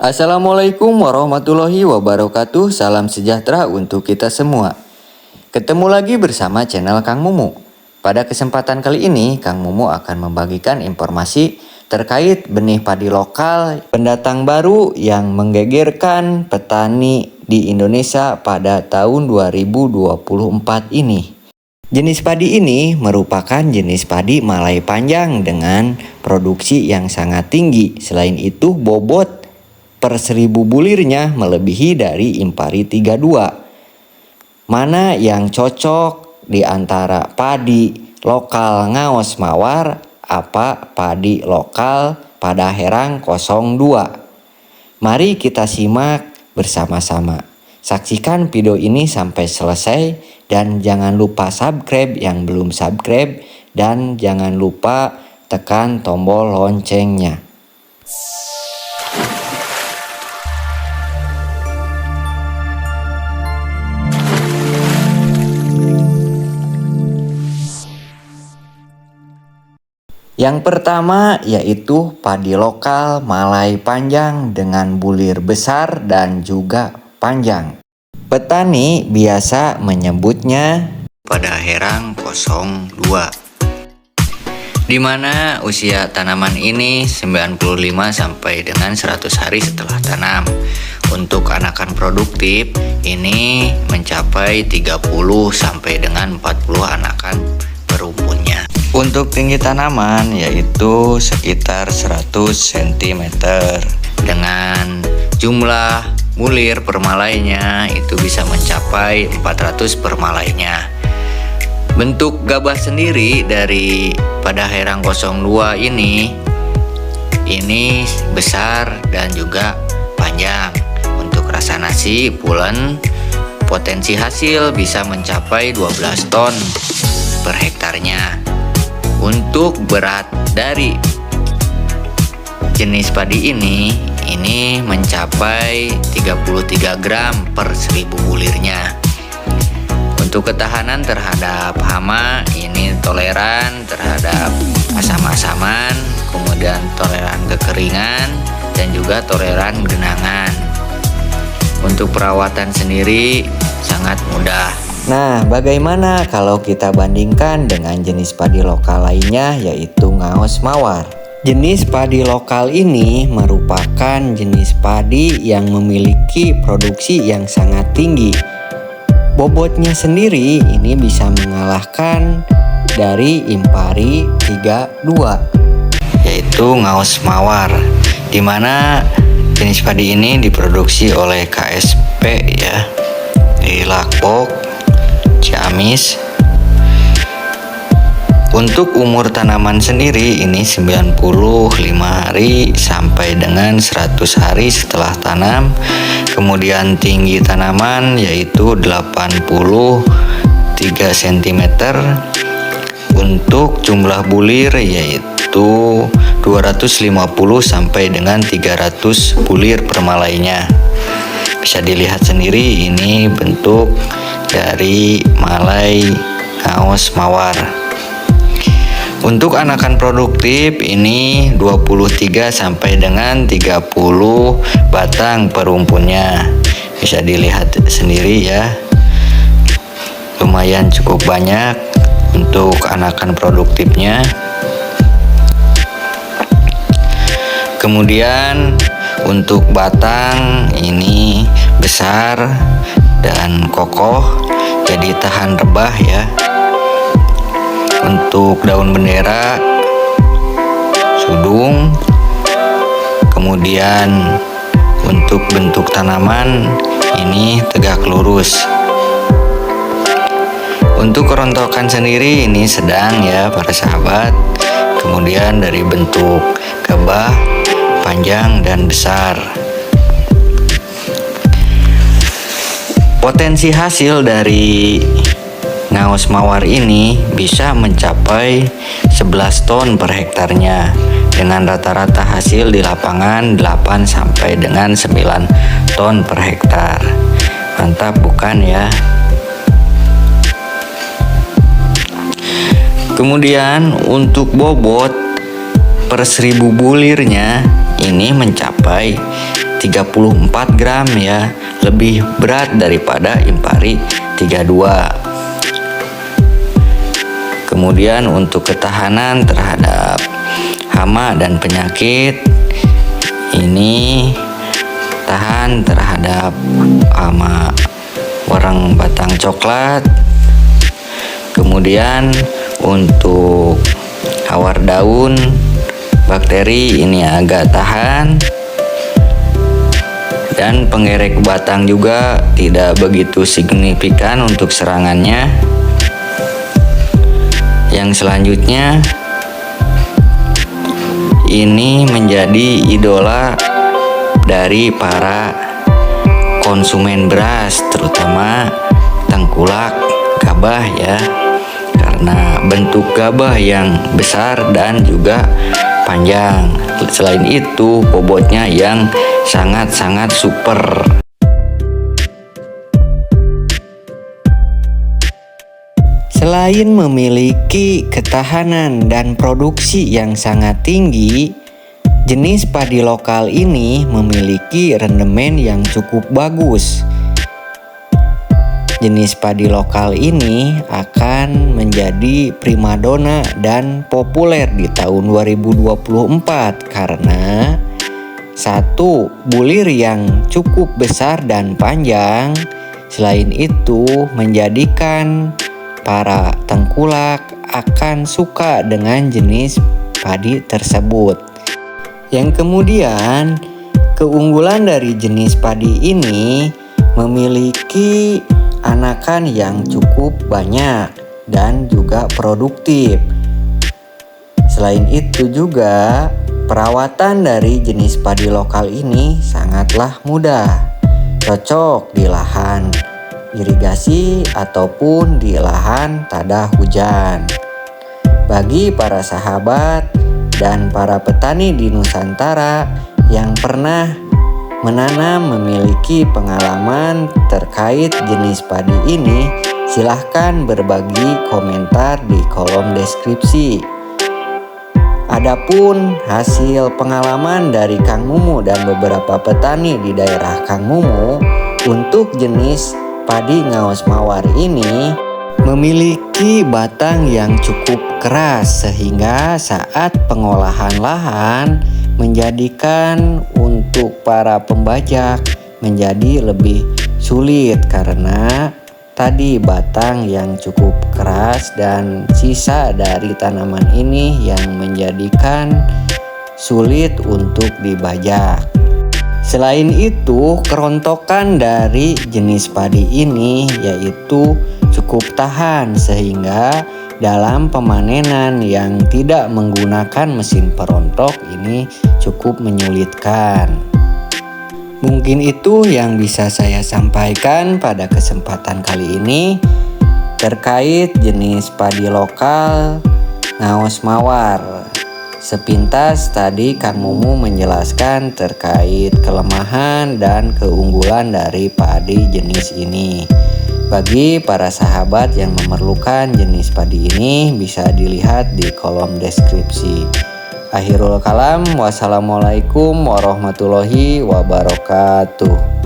Assalamualaikum warahmatullahi wabarakatuh. Salam sejahtera untuk kita semua. Ketemu lagi bersama channel Kang Mumu. Pada kesempatan kali ini, Kang Mumu akan membagikan informasi terkait benih padi lokal pendatang baru yang menggegerkan petani di Indonesia pada tahun 2024 ini. Jenis padi ini merupakan jenis padi malai panjang dengan produksi yang sangat tinggi. Selain itu, bobot per seribu bulirnya melebihi dari Impari 32. Mana yang cocok di antara padi lokal ngaos mawar apa padi lokal pada herang 02? Mari kita simak bersama-sama. Saksikan video ini sampai selesai dan jangan lupa subscribe yang belum subscribe dan jangan lupa tekan tombol loncengnya. Yang pertama yaitu padi lokal Malai panjang dengan bulir besar dan juga panjang. Petani biasa menyebutnya pada herang 02 di mana usia tanaman ini 95 sampai dengan 100 hari setelah tanam. Untuk anakan produktif ini mencapai 30 sampai dengan 40 anakan perumpunnya. Untuk tinggi tanaman yaitu sekitar 100 cm dengan jumlah bulir permalainya itu bisa mencapai 400 permalainya. Bentuk gabah sendiri dari pada herang 02 ini ini besar dan juga panjang. Untuk rasa nasi pulen potensi hasil bisa mencapai 12 ton per hektarnya. Untuk berat dari jenis padi ini, ini mencapai 33 gram per 1000 bulirnya. Untuk ketahanan terhadap hama, ini toleran terhadap asam-asaman, kemudian toleran kekeringan, dan juga toleran genangan. Untuk perawatan sendiri sangat mudah. Nah, bagaimana kalau kita bandingkan dengan jenis padi lokal lainnya yaitu ngaos mawar? Jenis padi lokal ini merupakan jenis padi yang memiliki produksi yang sangat tinggi. Bobotnya sendiri ini bisa mengalahkan dari Impari 32 yaitu ngaos mawar di mana jenis padi ini diproduksi oleh KSP ya di Lakbok Ciamis untuk umur tanaman sendiri ini 95 hari sampai dengan 100 hari setelah tanam. Kemudian tinggi tanaman yaitu 83 cm untuk jumlah bulir yaitu 250 sampai dengan 300 bulir per malainya bisa dilihat sendiri ini bentuk dari Malai Kaos Mawar. Untuk anakan produktif ini 23 sampai dengan 30 batang perumpunnya. Bisa dilihat sendiri ya. Lumayan cukup banyak untuk anakan produktifnya. Kemudian untuk batang ini besar dan kokoh jadi tahan rebah ya. Untuk daun bendera sudung. Kemudian untuk bentuk tanaman ini tegak lurus. Untuk kerontokan sendiri ini sedang ya para sahabat. Kemudian dari bentuk gabah panjang dan besar Potensi hasil dari ngaos mawar ini bisa mencapai 11 ton per hektarnya dengan rata-rata hasil di lapangan 8 sampai dengan 9 ton per hektar. Mantap bukan ya? Kemudian untuk bobot per seribu bulirnya ini mencapai 34 gram ya, lebih berat daripada Impari 32. Kemudian untuk ketahanan terhadap hama dan penyakit ini tahan terhadap hama warang batang coklat. Kemudian untuk hawar daun bakteri ini agak tahan dan pengerek batang juga tidak begitu signifikan untuk serangannya. Yang selanjutnya ini menjadi idola dari para konsumen beras terutama tengkulak gabah ya. Karena bentuk gabah yang besar dan juga panjang. Selain itu, bobotnya yang sangat-sangat super. Selain memiliki ketahanan dan produksi yang sangat tinggi, jenis padi lokal ini memiliki rendemen yang cukup bagus Jenis padi lokal ini akan menjadi primadona dan populer di tahun 2024 karena satu, bulir yang cukup besar dan panjang. Selain itu, menjadikan para tengkulak akan suka dengan jenis padi tersebut. Yang kemudian, keunggulan dari jenis padi ini memiliki anakan yang cukup banyak dan juga produktif. Selain itu juga perawatan dari jenis padi lokal ini sangatlah mudah. Cocok di lahan irigasi ataupun di lahan tada hujan. Bagi para sahabat dan para petani di Nusantara yang pernah menanam memiliki pengalaman terkait jenis padi ini, silahkan berbagi komentar di kolom deskripsi. Adapun hasil pengalaman dari Kang Mumu dan beberapa petani di daerah Kang Mumu untuk jenis padi ngaos mawar ini memiliki batang yang cukup keras sehingga saat pengolahan lahan menjadikan untuk para pembajak menjadi lebih sulit karena tadi batang yang cukup keras dan sisa dari tanaman ini yang menjadikan sulit untuk dibajak. Selain itu, kerontokan dari jenis padi ini yaitu cukup tahan sehingga dalam pemanenan yang tidak menggunakan mesin perontok ini cukup menyulitkan. Mungkin itu yang bisa saya sampaikan pada kesempatan kali ini terkait jenis padi lokal ngaos mawar. Sepintas tadi Kang Mumu menjelaskan terkait kelemahan dan keunggulan dari padi jenis ini. Bagi para sahabat yang memerlukan jenis padi ini bisa dilihat di kolom deskripsi. Akhirul kalam, wassalamualaikum warahmatullahi wabarakatuh.